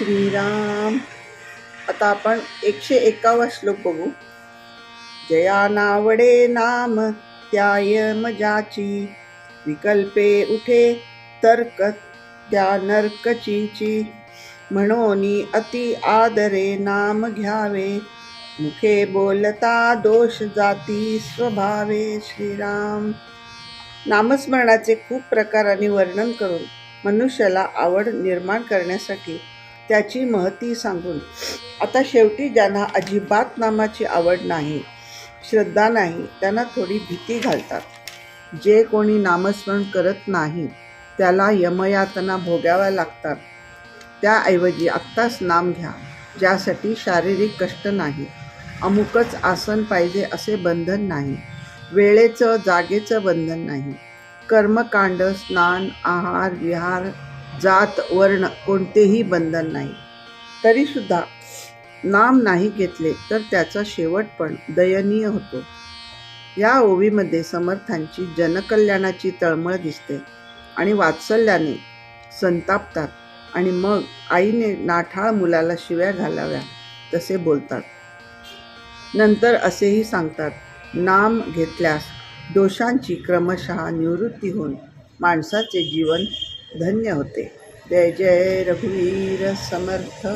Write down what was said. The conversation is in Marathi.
श्रीराम। आता आपण एकशे एकावा श्लोक बघू. जया नावडे नाम त्याय मजाची. विकल्पे उठे तर्क त्या नर्कचीची. म्हणून अति आदरे नाम घ्यावे. मुखे बोलता दोष जाती स्वभावे श्रीराम. नामस्मरणाचे खूप प्रकाराने वर्णन करून मनुष्याला आवड निर्माण करण्यासाठी त्याची महती सांगून आता शेवटी ज्यांना अजिबात नामाची आवड नाही श्रद्धा नाही त्यांना थोडी भीती घालतात. जे कोणी नामस्मरण करत नाही त्याला यमयातना भोगाव्या लागतात. त्याऐवजी आत्ताच नाम घ्या ज्यासाठी शारीरिक कष्ट नाही. अमुकच आसन पाहिजे असे बंधन नाही. वेळेचं जागेचं बंधन नाही. कर्मकांड स्नान आहार विहार जात वर्ण कोणतेही बंधन नाही. तरीसुद्धा नाम नाही घेतले तर त्याचा शेवट पण दयनीय होतो. या ओवीमध्ये समर्थांची जनकल्याणाची तळमळ दिसते आणि वात्सल्याने संतापतात आणि मग आईने नाठाळ मुलाला शिव्या घालाव्या तसे बोलतात. नंतर असेही सांगतात नाम घेतल्यास दोषांची क्रमशः निवृत्ती होऊन माणसाचे जीवन धन्य होते. जय जय रघुवीर समर्थ.